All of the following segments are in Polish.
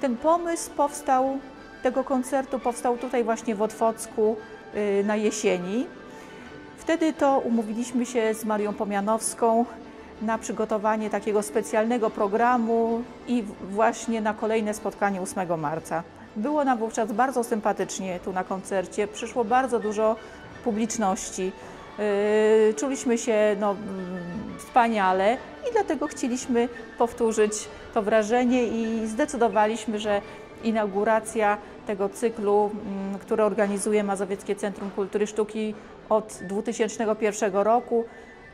Ten pomysł powstał, tego koncertu powstał tutaj właśnie w Otwocku y, na jesieni. Wtedy to umówiliśmy się z Marią Pomianowską na przygotowanie takiego specjalnego programu i właśnie na kolejne spotkanie 8 marca. Było nam wówczas bardzo sympatycznie tu na koncercie, przyszło bardzo dużo publiczności. Yy, Czuliśmy się no, mm, wspaniale i dlatego chcieliśmy powtórzyć to wrażenie i zdecydowaliśmy, że inauguracja tego cyklu, mm, który organizuje Mazowieckie Centrum Kultury Sztuki od 2001 roku,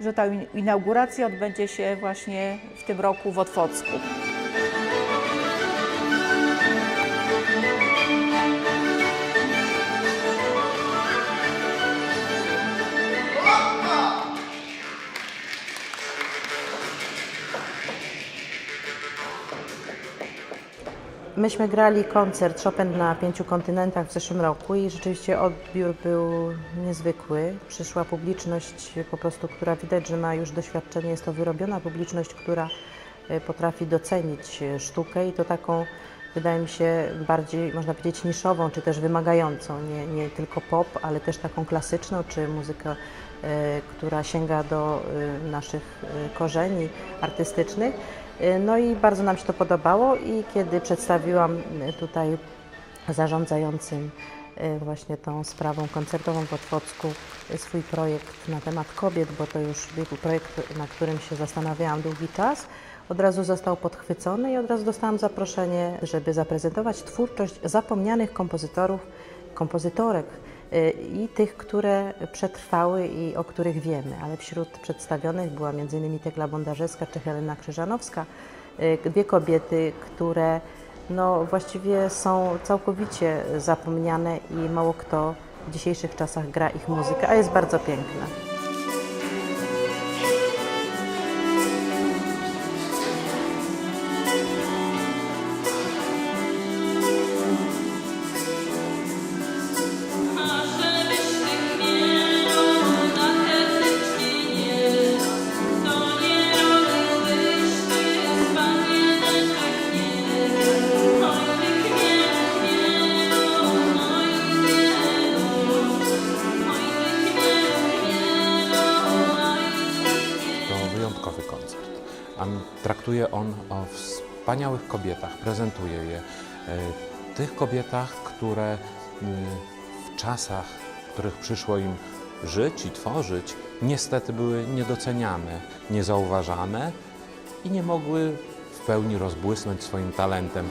że ta in- inauguracja odbędzie się właśnie w tym roku w Otwocku. Myśmy grali koncert Chopin na pięciu kontynentach w zeszłym roku i rzeczywiście odbiór był niezwykły. Przyszła publiczność po prostu, która widać, że ma już doświadczenie, jest to wyrobiona publiczność, która e, potrafi docenić e, sztukę i to taką, wydaje mi się, bardziej, można powiedzieć, niszową, czy też wymagającą, nie, nie tylko pop, ale też taką klasyczną, czy muzykę, e, która sięga do naszych korzeni artystycznych. E, No i bardzo nam się to podobało i kiedy przedstawiłam e, tutaj zarządzającym e, właśnie tą sprawą koncertową w Otwocku swój projekt na temat kobiet, bo to już był projekt, na którym się zastanawiałam długi czas, od razu został podchwycony i od razu dostałam zaproszenie, żeby zaprezentować twórczość zapomnianych kompozytorów, kompozytorek y, i tych, które przetrwały i o których wiemy, ale wśród przedstawionych była m.in. Tekla Bondarzewska czy Helena Krzyżanowska, y, dwie kobiety, które no, właściwie są całkowicie zapomniane i mało kto w dzisiejszych czasach gra ich muzykę, a jest bardzo piękna. A traktuje on o wspaniałych kobietach, prezentuje je. e, Tych kobietach, które w czasach, w których przyszło im żyć i tworzyć, niestety były niedoceniane, niezauważane i nie mogły w pełni rozbłysnąć swoim talentem.